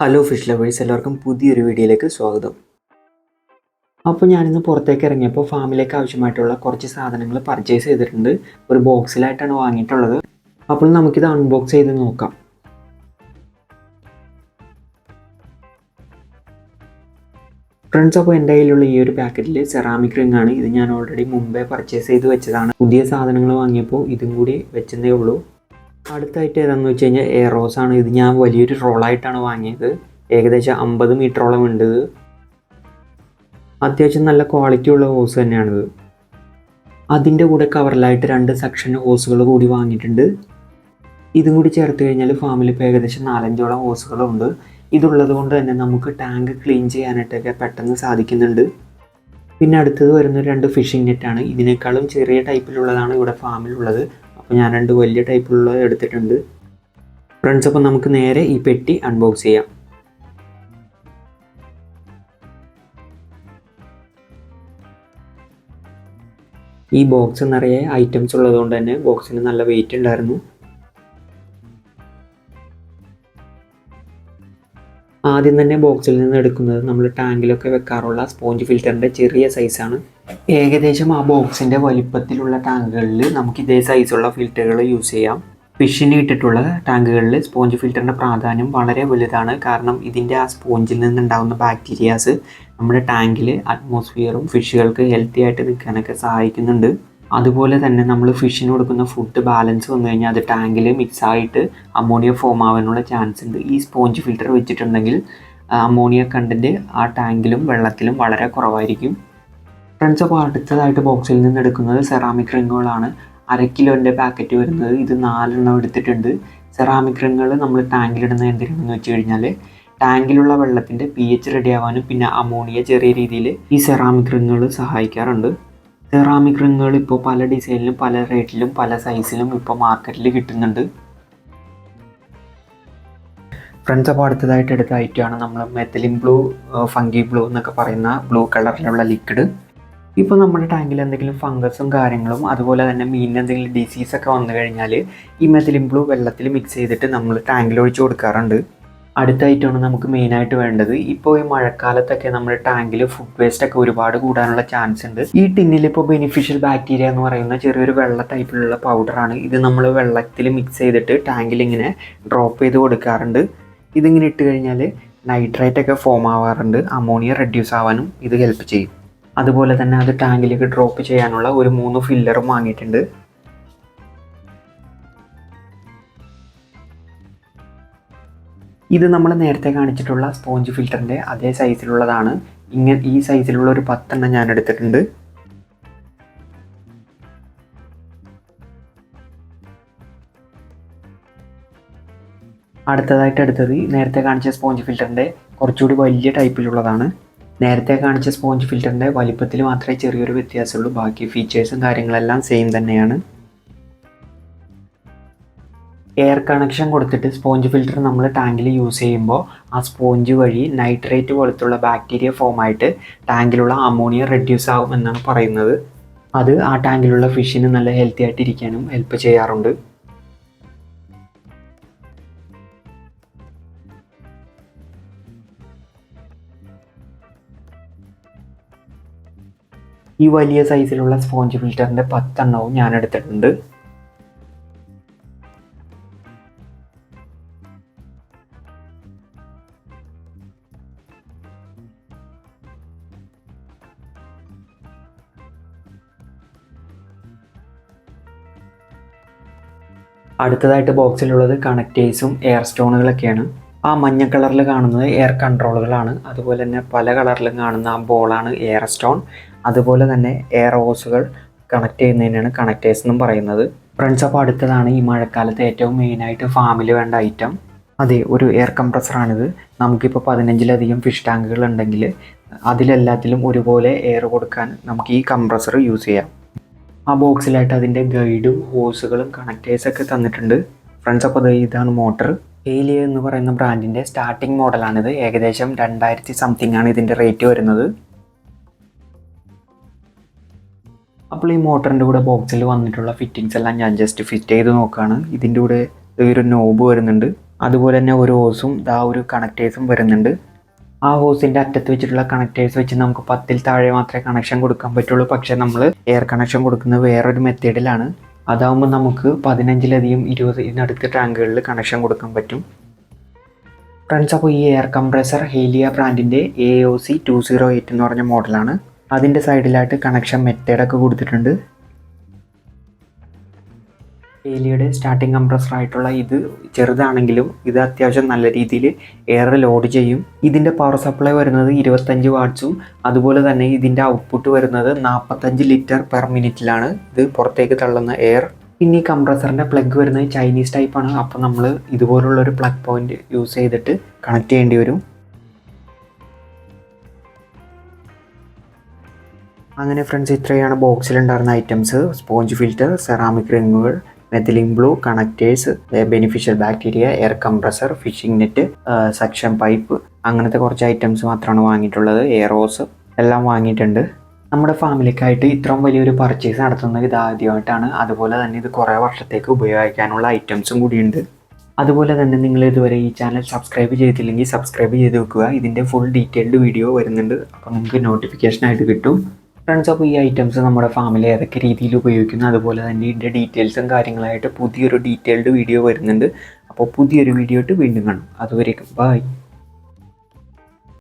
Hello fish lovers എല്ലാവർക്കും പുതിയൊരു വീഡിയോയിലേക്ക് സ്വാഗതം. അപ്പോൾ ഞാനിന്ന് പുറത്തേക്ക് ഇറങ്ങിയപ്പോൾ ഫാമിലേക്ക് ആവശ്യമായിട്ടുള്ള കുറച്ച് സാധനങ്ങൾ പർച്ചേസ് ചെയ്തിട്ടുണ്ട്. ഒരു ബോക്സിലായിട്ടാണ് വാങ്ങിയിട്ടുള്ളത്. അപ്പോൾ നമുക്കിത് അൺബോക്സ് ചെയ്ത് നോക്കാം. ഫ്രണ്ട്സ് അപ്പോൾ എന്റെ കയ്യിലുള്ള ഈ ഒരു പാക്കറ്റിൽ സെറാമിക് റിംഗ് ആണ്. ഇത് ഞാൻ ഓൾറെഡി മുമ്പേ പർച്ചേസ് ചെയ്ത് വെച്ചതാണ്. പുതിയ സാധനങ്ങൾ വാങ്ങിയപ്പോൾ ഇതും കൂടി വെച്ചതേ ഉള്ളൂ. അടുത്തായിട്ട് ഏതാണെന്ന് വെച്ച് കഴിഞ്ഞാൽ എയറോസ് ആണ്. ഇത് ഞാൻ വലിയൊരു റോളായിട്ടാണ് വാങ്ങിയത്. ഏകദേശം അമ്പത് മീറ്ററോളം ഉണ്ട് അത്യാവശ്യം നല്ല ക്വാളിറ്റി ഉള്ള ഹോസ് തന്നെയാണിത് അതിന്റെ കൂടെ കവറിലായിട്ട് രണ്ട് സെക്ഷൻ ഹോസുകൾ കൂടി വാങ്ങിയിട്ടുണ്ട്. ഇതും കൂടി ചേർത്ത് കഴിഞ്ഞാൽ ഫാമിൽ ഇപ്പോൾ ഏകദേശം നാലഞ്ചോളം ഹോസുകളുണ്ട് ഇതുള്ളത് കൊണ്ട് തന്നെ നമുക്ക് ടാങ്ക് ക്ലീൻ ചെയ്യാനായിട്ടൊക്കെ പെട്ടെന്ന് സാധിക്കുന്നുണ്ട്. പിന്നെ അടുത്തത് വരുന്ന രണ്ട് ഫിഷിംഗ് നെറ്റാണ് ഇതിനേക്കാളും ചെറിയ ടൈപ്പിലുള്ളതാണ് ഇവിടെ ഫാമിലുള്ളത് അപ്പോൾ ഞാൻ രണ്ട് വലിയ ടൈപ്പുള്ളത് എടുത്തിട്ടുണ്ട്. ഫ്രണ്ട്സ് അപ്പോൾ നമുക്ക് നേരെ ഈ പെട്ടി അൺബോക്സ് ചെയ്യാം. ഈ ബോക്സ് നിറയെ ഐറ്റംസ് ഉള്ളതുകൊണ്ട് തന്നെ ബോക്സിന് നല്ല വെയിറ്റ് ഉണ്ടായിരുന്നു. ആദ്യം തന്നെ ബോക്സിൽ നിന്ന് എടുക്കുന്നത് നമ്മൾ ടാങ്കിലൊക്കെ വെക്കാറുള്ള സ്പോഞ്ച് ഫിൽറ്ററിന്റെ ചെറിയ സൈസാണ് ഏകദേശം ആ ബോക്സിന്റെ വലിപ്പത്തിലുള്ള ടാങ്കുകളിൽ നമുക്ക് ഇതേ സൈസുള്ള ഫിൽറ്ററുകൾ യൂസ് ചെയ്യാം. ഫിഷിന് ഇട്ടിട്ടുള്ള ടാങ്കുകളിൽ സ്പോഞ്ച് ഫിൽറ്ററിന്റെ പ്രാധാന്യം വളരെ വലുതാണ്. കാരണം ഇതിന്റെ ആ സ്പോഞ്ചിൽ നിന്നുണ്ടാകുന്ന ബാക്ടീരിയാസ് നമ്മുടെ ടാങ്കിൽ അറ്റ്മോസ്ഫിയറും ഫിഷുകൾക്ക് ഹെൽത്തി ആയിട്ട് നിൽക്കാനൊക്കെ സഹായിക്കുന്നുണ്ട്. അതുപോലെ തന്നെ നമ്മൾ ഫിഷിന് കൊടുക്കുന്ന ഫുഡ് ബാലൻസ് വന്നു കഴിഞ്ഞാൽ അത് ടാങ്കിൽ മിക്സ് ആയിട്ട് അമോണിയ ഫോം ആവാനുള്ള ചാൻസ് ഉണ്ട്. ഈ സ്പോഞ്ച് ഫിൽറ്റർ വെച്ചിട്ടുണ്ടെങ്കിൽ അമോണിയ കണ്ടന്റ് ആ ടാങ്കിലും വെള്ളത്തിലും വളരെ കുറവായിരിക്കും. ഫ്രണ്ട്സ് അപ്പോൾ അടുത്തതായിട്ട് ബോക്സിൽ നിന്ന് എടുക്കുന്നത് സെറാമിക് റിങ്ങുകളാണ് അര കിലോന്റെ പാക്കറ്റ് വരുന്നത്. ഇത് നാലെണ്ണം എടുത്തിട്ടുണ്ട്. സെറാമിക് റിങ്ങുകൾ നമ്മൾ ടാങ്കിലിടുന്ന എന്തിനാണെന്ന് വെച്ച് കഴിഞ്ഞാൽ ടാങ്കിലുള്ള വെള്ളത്തിന്റെ പി എച്ച് റെഡി ആവാനും പിന്നെ അമോണിയ ചെറിയ രീതിയിൽ ഈ സെറാമിക് റിങ്ങുകൾ സഹായിക്കാറുണ്ട്. സെറാമിക് റിങ്ങുകൾ ഇപ്പോൾ പല ഡിസൈനിലും പല റേറ്റിലും പല സൈസിലും ഇപ്പോൾ മാർക്കറ്റിൽ കിട്ടുന്നുണ്ട്. ഫ്രണ്ട്സ് അപ്പോൾ അടുത്തതായിട്ട് എടുത്ത ഐറ്റമാണ് നമ്മൾ മെത്തലിൻ ബ്ലൂ ഫങ്കി ബ്ലൂ എന്നൊക്കെ പറയുന്ന ബ്ലൂ കളറിലുള്ള ലിക്വിഡ് ഇപ്പോൾ നമ്മുടെ ടാങ്കിൽ എന്തെങ്കിലും ഫംഗസും കാര്യങ്ങളും അതുപോലെ തന്നെ മീനിന് എന്തെങ്കിലും ഡിസീസൊക്കെ വന്നു കഴിഞ്ഞാൽ ഈ മെത്തലിൻ ബ്ലൂ വെള്ളത്തിൽ മിക്സ് ചെയ്തിട്ട് നമ്മൾ ടാങ്കിൽ ഒഴിച്ചു കൊടുക്കാറുണ്ട്. അടുത്തായിട്ടാണ് നമുക്ക് മെയിനായിട്ട് വേണ്ടത്. ഇപ്പോൾ ഈ മഴക്കാലത്തൊക്കെ നമ്മുടെ ടാങ്കിൽ ഫുഡ് വേസ്റ്റ് ഒക്കെ ഒരുപാട് കൂടാനുള്ള ചാൻസ് ഉണ്ട്. ഈ ടിന്നിൽ ഇപ്പോൾ ബെനിഫിഷ്യൽ ബാക്ടീരിയ എന്ന് പറയുന്ന ചെറിയൊരു വെള്ള ടൈപ്പിലുള്ള പൗഡറാണ് ഇത് നമ്മൾ വെള്ളത്തിൽ മിക്സ് ചെയ്തിട്ട് ടാങ്കിൽ ഇങ്ങനെ ഡ്രോപ്പ് ചെയ്ത് കൊടുക്കാറുണ്ട്. ഇതിങ്ങനെ ഇട്ട് കഴിഞ്ഞാൽ നൈട്രേറ്റ് ഒക്കെ ഫോം ആവാറുണ്ട്. അമോണിയ റെഡ്യൂസ് ആവാനും ഇത് ഹെൽപ്പ് ചെയ്യും. അതുപോലെ തന്നെ അത് ടാങ്കിലേക്ക് ഡ്രോപ്പ് ചെയ്യാനുള്ള ഒരു മൂന്ന് ഫില്ലറും വാങ്ങിയിട്ടുണ്ട്. ഇത് നമ്മൾ നേരത്തെ കാണിച്ചിട്ടുള്ള സ്പോഞ്ച് ഫിൽറ്ററിന്റെ അതേ സൈസിലുള്ളതാണ് ഇങ്ങനെ ഈ സൈസിലുള്ള ഒരു പത്തെണ്ണം ഞാൻ എടുത്തിട്ടുണ്ട്. അടുത്തതായിട്ട് എടുത്തത് നേരത്തെ കാണിച്ച സ്പോഞ്ച് ഫിൽറ്ററിന്റെ കുറച്ചുകൂടി വലിയ ടൈപ്പിലുള്ളതാണ് നേരത്തെ കാണിച്ച സ്പോഞ്ച് ഫിൽറ്ററിന്റെ വലിപ്പത്തിൽ മാത്രമേ ചെറിയൊരു വ്യത്യാസമുള്ളൂ. ബാക്കി ഫീച്ചേഴ്സും കാര്യങ്ങളെല്ലാം സെയിം തന്നെയാണ്. എയർ കണക്ഷൻ കൊടുത്തിട്ട് സ്പോഞ്ച് ഫിൽറ്റർ നമ്മൾ ടാങ്കിൽ യൂസ് ചെയ്യുമ്പോൾ ആ സ്പോഞ്ച് വഴി നൈട്രേറ്റ് പോലത്തുള്ള ബാക്ടീരിയ ഫോം ആയിട്ട് ടാങ്കിലുള്ള അമോണിയ റെഡ്യൂസ് ആകും എന്നാണ് പറയുന്നത്. അത് ആ ടാങ്കിലുള്ള ഫിഷിന് നല്ല ഹെൽത്തി ആയിട്ട് ഇരിക്കാനും ഹെൽപ്പ് ചെയ്യാറുണ്ട്. ഈ വലിയ സൈസിലുള്ള സ്പോഞ്ച് ഫിൽറ്ററിന്റെ പത്തെണ്ണവും ഞാൻ എടുത്തിട്ടുണ്ട്. അടുത്തതായിട്ട് ബോക്സിലുള്ളത് കണക്റ്റേഴ്സും എയർ സ്റ്റോണുകളൊക്കെയാണ് ആ മഞ്ഞ കളറിൽ കാണുന്നത് എയർ കൺട്രോളുകളാണ് അതുപോലെ തന്നെ പല കളറിലും കാണുന്ന ആ ബോളാണ് എയർ സ്റ്റോൺ അതുപോലെ തന്നെ എയർ ഹോസുകൾ കണക്ട് ചെയ്യുന്നതിനാണ് കണക്റ്റേഴ്സ് എന്നും പറയുന്നത്. ഫ്രണ്ട്സ് അപ്പോൾ അടുത്തതാണ് ഈ മഴക്കാലത്ത് ഏറ്റവും മെയിനായിട്ട് ഫാമിൽ വേണ്ട ഐറ്റം അതെ ഒരു എയർ കംപ്രസറാണിത് നമുക്കിപ്പോൾ പതിനഞ്ചിലധികം ഫിഷ് ടാങ്കുകൾ ഉണ്ടെങ്കിൽ അതിലെല്ലാത്തിലും ഒരുപോലെ എയർ കൊടുക്കാൻ നമുക്ക് ഈ കംപ്രസർ യൂസ് ചെയ്യാം. ആ ബോക്സിലായിട്ട് അതിന്റെ ഗൈഡും ഹോസുകളും കണക്റ്റേഴ്സൊക്കെ തന്നിട്ടുണ്ട്. ഫ്രണ്ട്സ് അപ്പോൾ ഇതാണ് മോട്ടർ ഏലിയ എന്ന് പറയുന്ന ബ്രാൻഡിന്റെ സ്റ്റാർട്ടിംഗ് മോഡലാണിത് ഏകദേശം രണ്ടായിരത്തി സംതിങ് ആണ് ഇതിന്റെ റേറ്റ് വരുന്നത്. അപ്പോൾ ഈ മോട്ടറിന്റെ കൂടെ ബോക്സിൽ വന്നിട്ടുള്ള ഫിറ്റിങ്സ് എല്ലാം ഞാൻ ജസ്റ്റ് ഫിറ്റ് ചെയ്ത് നോക്കുകയാണ് ഇതിന്റെ കൂടെ ഒരു നോബ് വരുന്നുണ്ട്. അതുപോലെ തന്നെ ഒരു ഹോസും ഇതാ ഒരു കണക്റ്റേഴ്സും വരുന്നുണ്ട്. ആ ഹോസിന്റെ അറ്റത്ത് വെച്ചിട്ടുള്ള കണക്റ്റേഴ്സ് വെച്ച് നമുക്ക് പത്തിൽ താഴെ മാത്രമേ കണക്ഷൻ കൊടുക്കാൻ പറ്റുള്ളൂ. പക്ഷേ നമ്മൾ എയർ കണക്ഷൻ കൊടുക്കുന്നത് വേറൊരു മെത്തേഡിലാണ്. അതാവുമ്പോൾ നമുക്ക് പതിനഞ്ചിലധികം ഇരുപതിനടുത്ത് ടാങ്കുകളിൽ കണക്ഷൻ കൊടുക്കാൻ പറ്റും. ഫ്രണ്ട്സ് അപ്പോൾ ഈ എയർ കംപ്രസർ ഹേലിയ ബ്രാൻഡിന്റെ A O C two zero eight എന്ന് പറഞ്ഞ മോഡലാണ് അതിന്റെ സൈഡിലായിട്ട് കണക്ഷൻ മെത്തേഡൊക്കെ കൊടുത്തിട്ടുണ്ട്. ഏലിയുടെ സ്റ്റാർട്ടിംഗ് കംപ്രസർ ആയിട്ടുള്ള ഇത് ചെറുതാണെങ്കിലും ഇത് അത്യാവശ്യം നല്ല രീതിയിൽ എയർ ലോഡ് ചെയ്യും. ഇതിന്റെ പവർ സപ്ലൈ വരുന്നത് ഇരുപത്തഞ്ച് വാട്ട്സും അതുപോലെ തന്നെ ഇതിന്റെ ഔട്ട്പുട്ട് വരുന്നത് നാൽപ്പത്തഞ്ച് ലിറ്റർ പെർ മിനിറ്റിലാണ് ഇത് പുറത്തേക്ക് തള്ളുന്ന എയർ പിന്നെ ഈ കംപ്രസറിന്റെ പ്ലഗ് വരുന്നത് ചൈനീസ് ടൈപ്പാണ് അപ്പോൾ നമ്മൾ ഇതുപോലുള്ള ഒരു പ്ലഗ് പോയിന്റ് യൂസ് ചെയ്തിട്ട് കണക്ട് ചെയ്യേണ്ടി വരും. അങ്ങനെ ഫ്രണ്ട്സ് ഇത്രയാണ് ബോക്സിൽ ഉണ്ടായിരുന്ന items sponge filter ceramic റിങ്ങുകൾ methylene blue connectors beneficial bacteria air compressor fishing net suction pipe അങ്ങനത്തെ കുറച്ച് ഐറ്റംസ് മാത്രമാണ് വാങ്ങിയിട്ടുള്ളത്. എയറോസ് എല്ലാം വാങ്ങിയിട്ടുണ്ട്. നമ്മുടെ ഫാമിലിക്കായിട്ട് ഇത്രയും വലിയൊരു പർച്ചേസ് നടത്തുന്നത് ഇത് ആദ്യമായിട്ടാണ്. അതുപോലെ തന്നെ ഇത് കുറേ വർഷത്തേക്ക് ഉപയോഗിക്കാനുള്ള ഐറ്റംസും കൂടിയുണ്ട്. അതുപോലെ തന്നെ നിങ്ങൾ ഇതുവരെ ഈ ചാനൽ സബ്സ്ക്രൈബ് ചെയ്തില്ലെങ്കിൽ സബ്സ്ക്രൈബ് ചെയ്ത് വെക്കുക. ഇതിന്റെ ഫുൾ ഡീറ്റെയിൽഡ് വീഡിയോ വരുന്നുണ്ട്. അപ്പോൾ നിങ്ങൾക്ക് നോട്ടിഫിക്കേഷൻ ആയിട്ട് കിട്ടും. ഫ്രണ്ട്സ് അപ്പോൾ ഈ ഐറ്റംസ് നമ്മുടെ ഫാമിലി ഏതൊക്കെ രീതിയിൽ ഉപയോഗിക്കുന്നു. അതുപോലെ തന്നെ ഇതിന്റെ ഡീറ്റെയിൽസും കാര്യങ്ങളായിട്ട് പുതിയൊരു ഡീറ്റെയിൽഡ് വീഡിയോ വരുന്നുണ്ട്. അപ്പോൾ പുതിയൊരു വീഡിയോ ആയിട്ട് വീണ്ടും കാണും. അതുവരേക്കും. ബൈ